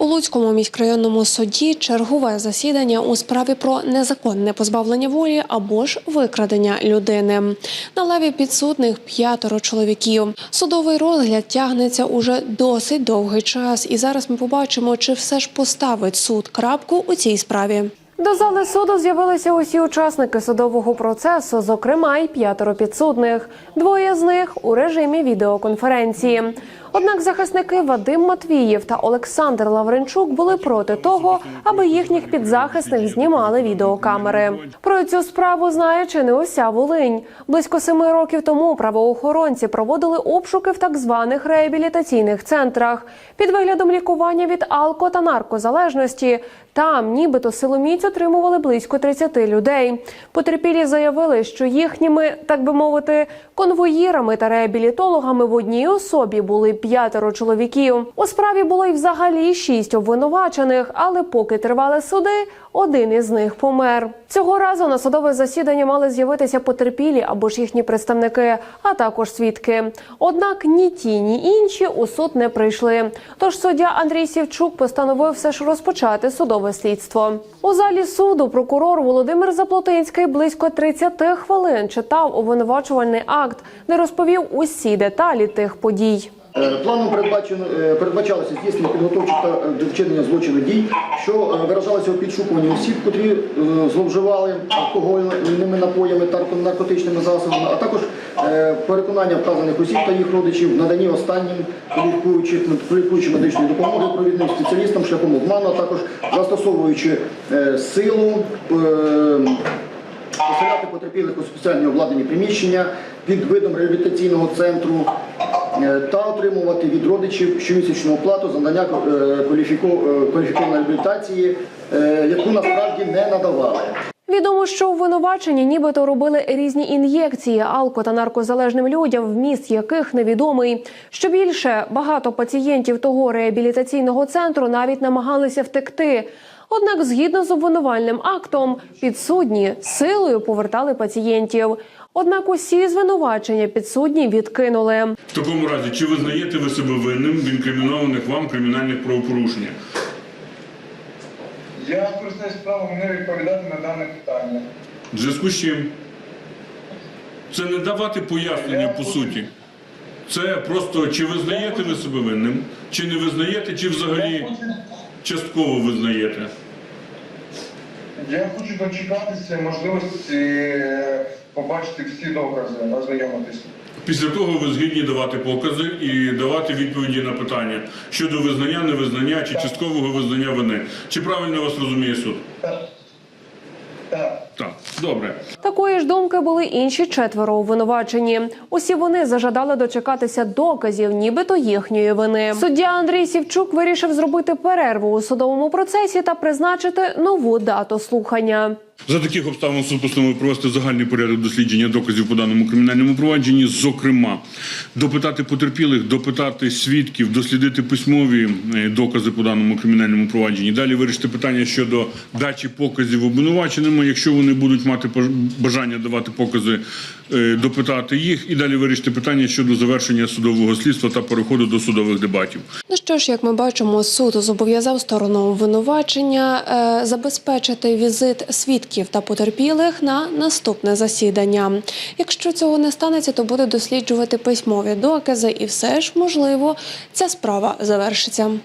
У Луцькому міськрайонному суді чергове засідання у справі про незаконне позбавлення волі або ж викрадення людини. На лаві підсудних п'ятеро чоловіків. Судовий розгляд тягнеться уже досить довгий час, і зараз ми побачимо, чи все ж поставить суд крапку у цій справі. До зали суду з'явилися усі учасники судового процесу, зокрема й п'ятеро підсудних. Двоє з них у режимі відеоконференції. Однак захисники Вадим Матвієв та Олександр Лавренчук були проти того, аби їхніх підзахисних знімали відеокамери. Про цю справу знає чи не уся Волинь. Близько семи років тому правоохоронці проводили обшуки в так званих реабілітаційних центрах під виглядом лікування від алко та наркозалежності. Там, нібито силоміць отримували близько 30 людей. Потерпілі заявили, що їхніми, так би мовити, конвоїрами та реабілітологами в одній особі були п'ятеро чоловіків. У справі було й взагалі шість обвинувачених, але поки тривали суди, один із них помер. Цього разу на судове засідання мали з'явитися потерпілі або ж їхні представники, а також свідки. Однак ні ті, ні інші у суд не прийшли. Тож суддя Андрій Сівчук постановив все ж розпочати судове слідство. У залі суду прокурор Володимир Заплотинський близько 30 хвилин читав обвинувачувальний акт, де розповів усі деталі тих подій. Е, Планом е, передбачалося здійснення підготовчих та е, вчинення злочину дій, що виражалося у підшукуванні осіб, котрі зловживали алкогольними напоями та наркотичними засобами, а також переконання вказаних осіб та їх родичів в наданні останнім кваліфікуючи медичної допомоги провідним спеціалістам шляхом обману, а також застосовуючи силу. Поселяти потерпілих у спеціальні обладнані приміщення під видом реабілітаційного центру та отримувати від родичів щомісячну оплату за надання е, е, кваліфікованої реабілітації, е, яку насправді не надавали. Відомо, що обвинувачені нібито робили різні ін'єкції алко та наркозалежним людям, вміст яких невідомий. Що більше, багато пацієнтів того реабілітаційного центру навіть намагалися втекти. Однак, згідно з обвинувальним актом, підсудні силою повертали пацієнтів. Однак усі звинувачення підсудні відкинули. В такому разі, чи визнаєте ви себе винним в інкримінованих вам кримінальних правопорушеннях? Я користуюсь правом не відповідати на дане питання. В зв'язку з чим? Це не давати пояснення по суті. Це просто чи визнаєте ви себе винним, чи не визнаєте, чи взагалі частково визнаєте. Я хочу дочекатися можливості е, побачити всі докази, ознайомитися. Після того ви згідні давати покази і давати відповіді на питання щодо визнання, невизнання чи часткового визнання вини. Чи правильно вас розуміє суд? Так. Так. Так, добре. Такої ж думки були інші четверо обвинувачені. Усі вони зажадали дочекатися доказів, нібито їхньої вини. Суддя Андрій Сівчук вирішив зробити перерву у судовому процесі та призначити нову дату слухання. За таких обставин суд постановив провести загальний порядок дослідження доказів по даному кримінальному провадженні. Зокрема, допитати потерпілих, допитати свідків, дослідити письмові е, докази по даному кримінальному провадженні. Далі вирішити питання щодо дачі показів обвинуваченими, якщо вони будуть мати бажання давати покази, е, допитати їх, і далі вирішити питання щодо завершення судового слідства та переходу до судових дебатів. Ну що ж, як ми бачимо, суд зобов'язав сторону обвинувачення е, забезпечити візит свідків та потерпілих на наступне засідання. Якщо цього не станеться, то буде досліджувати письмові докази, і все ж можливо ця справа завершиться.